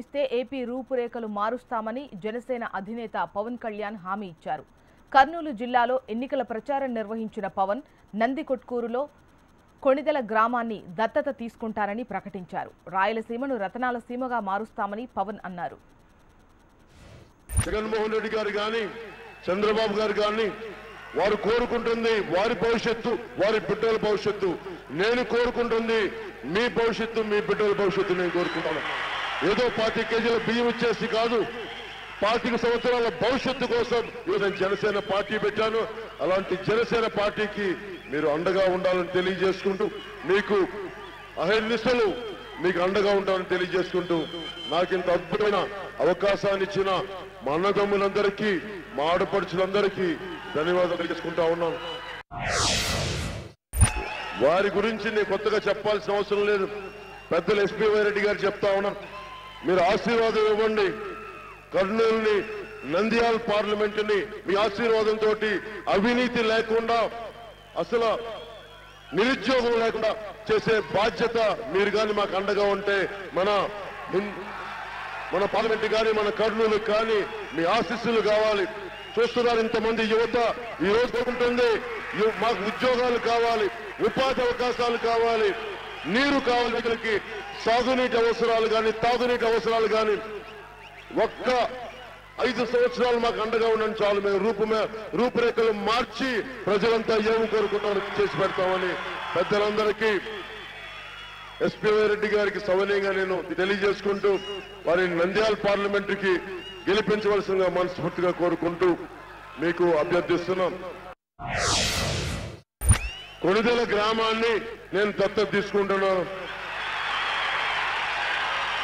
ఇస్తే ఏపీ రూపురేఖలు మారుస్తామని జనసేన అధినేత పవన్ కళ్యాణ్ హామీ ఇచ్చారు. కర్నూలు జిల్లాలో ఎన్నికల ప్రచారం నిర్వహించిన పవన్ నందికొట్కూరులో కొణిదెల గ్రామాన్ని దత్తత తీసుకుంటారని ప్రకటించారు. రాయలసీమను రతనాల సీమగా మారుస్తామని పవన్ అన్నారు. జగన్మోహన్ రెడ్డి గారు కానీ చంద్రబాబు గారు కానీ వారు కోరుకుంటుంది వారి భవిష్యత్తు వారి బిడ్డల భవిష్యత్తు. నేను కోరుకుంటుంది మీ భవిష్యత్తు మీ బిడ్డల భవిష్యత్తు నేను కోరుకుంటాను. ఏదో పార్టీ కేజీల బియ్యం ఇచ్చేసి కాదు పాతిక సంవత్సరాల భవిష్యత్తు కోసం ఈరోజు జనసేన పార్టీ పెట్టాను. అలాంటి జనసేన పార్టీకి మీరు అండగా ఉండాలని తెలియజేసుకుంటూ మీకు అహర్నిశలు మీకు అండగా ఉంటామని తెలియజేసుకుంటూ నాకు ఇంత అద్భుతమైన అవకాశాన్ని ఇచ్చిన మా అన్నదమ్ములందరికీ మా ఆడపడుచులందరికీ ధన్యవాదాలు తెలియజేసుకుంటా ఉన్నాను. వారి గురించి నేను కొత్తగా చెప్పాల్సిన అవసరం లేదు. పెద్దలు ఎస్పీ రెడ్డి గారు చెప్తా ఉన్నాను మీరు ఆశీర్వాదం ఇవ్వండి. కర్నూలుని నంద్యాల పార్లమెంటుని మీ ఆశీర్వాదంతో అవినీతి లేకుండా అసలు నిరుద్యోగం లేకుండా చేసే బాధ్యత మీరు కానీ మాకు అండగా ఉంటే మన మన పార్లమెంట్ కానీ మన కర్నూలు కానీ మీ ఆశీస్సులు కావాలి. చూస్తున్నారు ఇంతమంది యువత ఈ రోజు ఉంటుంది మాకు ఉద్యోగాలు కావాలి ఉపాధి అవకాశాలు కావాలి నీరు కావాలి ప్రజలకి సాగునీటి అవసరాలు కానీ తాగునీటి అవసరాలు కానీ ఒక్క ఐదు సంవత్సరాలు మాకు అండగా ఉండడం చాలు. మేము రూపమే రూపురేఖలు మార్చి ప్రజలంతా ఏమి కోరుకుంటారు చేసి పెడతామని పెద్దలందరికీ ఎస్పీ రెడ్డి గారికి సవనీయంగా నేను తెలియజేసుకుంటూ వారిని నంద్యాల పార్లమెంటుకి గెలిపించవలసిందిగా మనస్ఫూర్తిగా కోరుకుంటూ మీకు అభ్యర్థిస్తున్నాం. కొణిదెల గ్రామాన్ని నేను దత్తత తీసుకుంటున్నాను.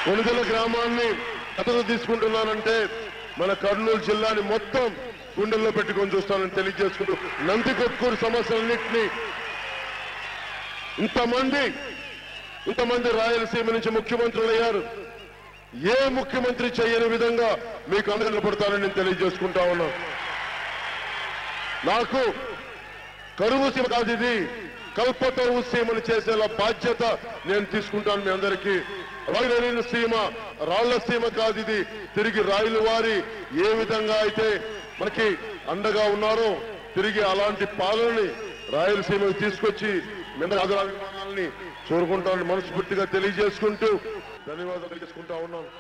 కొనుగల గ్రామాన్ని అతను తీసుకుంటున్నానంటే మన కర్నూలు జిల్లాని మొత్తం గుండెల్లో పెట్టుకొని చూస్తానని తెలియజేసుకుంటూ నంది కొట్కూరు సమస్యలన్నింటినీ ఇంతమంది ఇంతమంది రాయలసీమ నుంచి ముఖ్యమంత్రులు అయ్యారు. ఏ ముఖ్యమంత్రి చేయని విధంగా మీకు అండగా పడతానని నేను తెలియజేసుకుంటా ఉన్నా నాకు కరువు సీమ కాదు ఇది. కల్పతరువు సీమను చేసేలా బాధ్యత నేను తీసుకుంటాను మీ అందరికీ. రాయలైన సీమ రాళ్ళ సీమ కాదు ఇది. తిరిగి రాయల వారి ఏ విధంగా అయితే మనకి అండగా ఉన్నారో తిరిగి అలాంటి పాలనని రాయలసీమకు తీసుకొచ్చి మిన్న ఆదరాభిమానాలని చూరుకుంటానని మనస్ఫూర్తిగా తెలియజేసుకుంటూ ధన్యవాదాలు తెలియజేసుకుంటా ఉన్నాను.